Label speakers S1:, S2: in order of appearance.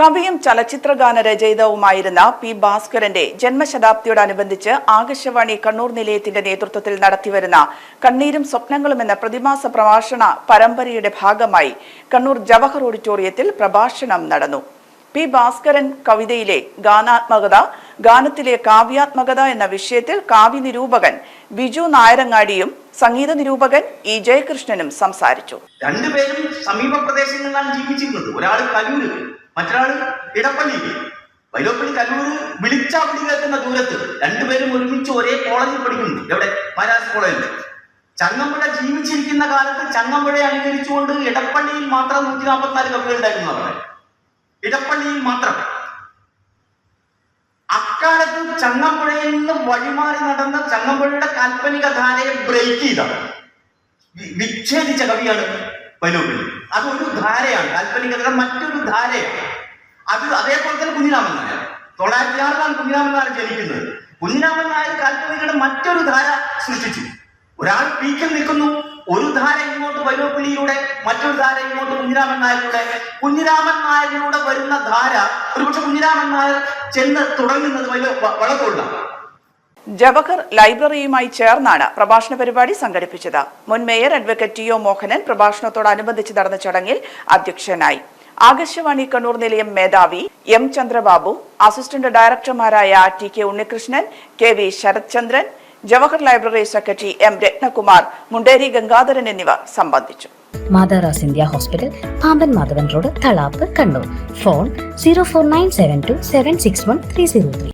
S1: കവിയും ചലച്ചിത്രഗാന രചയിതാവുമായിരുന്ന പി ഭാസ്കരന്റെ ജന്മശതാബ്ദിയോടനുബന്ധിച്ച് ആകാശവാണി കണ്ണൂർ നിലയത്തിന്റെ നേതൃത്വത്തിൽ നടത്തിവരുന്ന കണ്ണീരും സ്വപ്നങ്ങളും എന്ന പ്രതിമാസ പ്രഭാഷണ പരമ്പരയുടെ ഭാഗമായി കണ്ണൂർ ജവഹർ ഓഡിറ്റോറിയത്തിൽ പ്രഭാഷണം നടന്നു. പി ഭാസ്കരൻ കവിതയിലെ ഗാനാത്മകത ഗാനത്തിലെ കാവ്യാത്മകത എന്ന വിഷയത്തിൽ കാവ്യനിരൂപകൻ ബിജു നായരങ്ങാടിയും സംഗീത നിരൂപകൻ ഇ ജയകൃഷ്ണനും സംസാരിച്ചു.
S2: രണ്ടുപേരും സമീപ പ്രദേശങ്ങളിലാണ് ജീവിച്ചിരുന്നത്. ഒരാൾ കലൂര് മറ്റൊരാൾ ഇടപ്പള്ളി വൈലോപ്പള്ളി കലൂര് വിളിച്ചാ വിളി കേൾക്കുന്ന ദൂരത്ത് രണ്ടുപേരും ഒരുമിച്ച് ഒരേ കോളേജിൽ പഠിക്കുന്നു. എവിടെ? മഹാരാജ് കോളേജിൽ ചങ്ങമ്പുഴ ജീവിച്ചിരിക്കുന്ന കാലത്ത് ചങ്ങമ്പുഴയെ അനുകരിച്ചുകൊണ്ട് ഇടപ്പള്ളിയിൽ മാത്രം നൂറ്റി നാൽപ്പത്തിനാല് കവികൾ ഉണ്ടായിരുന്നു അവിടെ ഇടപ്പള്ളിയിൽ മാത്രം. അക്കാലത്ത് ചങ്ങമ്പുഴയിൽ നിന്ന് വഴിമാറി നടന്ന ചങ്ങമ്പുഴയുടെ കാൽപ്പനിക ധാരയെ ബ്രേക്ക് ചെയ്താണ് വി- വിച്ഛേദിച്ച കവിയാണ് വൈലോപ്പിള്ളി അതൊരു ധാരയാണ് കാൽപ്പനിക ധാര മറ്റൊരു ധാരയാണ്. അത് അതേപോലെ തന്നെ കുഞ്ഞിരാമൻ നായർ. തൊള്ളായിരത്തി ആറിലാണ് കുഞ്ഞിരാമൻ നായർ ജനിക്കുന്നത്. കുഞ്ഞിരാമൻ നായർ കാൽപ്പനികയുടെ മറ്റൊരു ധാര സൃഷ്ടിച്ചു. ഒരാൾ പീക്കിൽ നിൽക്കുന്നു ഒരു ധാര ഇങ്ങോട്ട് വൈലോപ്പിള്ളിയിലൂടെ മറ്റൊരു ധാര ഇങ്ങോട്ട് കുഞ്ഞിരാമൻ നായരിലൂടെ. കുഞ്ഞിരാമൻ നായരിലൂടെ വരുന്ന ധാര ഒരുപക്ഷെ കുഞ്ഞിരാമൻ നായർ ചെന്ന് തുടങ്ങുന്നത് വൈലോ
S1: ജവഹർ ലൈബ്രറിയുമായി ചേർന്നാണ് പ്രഭാഷണ പരിപാടി സംഘടിപ്പിച്ചത്. മുൻ mayor advocate T O Mohanan പ്രഭാഷണത്തോടനുബന്ധിച്ച് നടന്ന ചടങ്ങിൽ അധ്യക്ഷനായി. ആകാശവാണി കണ്ണൂർ നിലയം മേധാവി M Chandrababu assistant ഡയറക്ടർമാരായ T K Unnikrishnan K V Sarathchandran Jawahar library secretary M Ratnakumar Munderi Gangadharan എന്നിവർ സംബന്ധിച്ചു.
S3: മാതാറാസ് India hospital Pamban Madhavan road Thalap Kannur. Phone zero four nine seven two seven six one three zero three.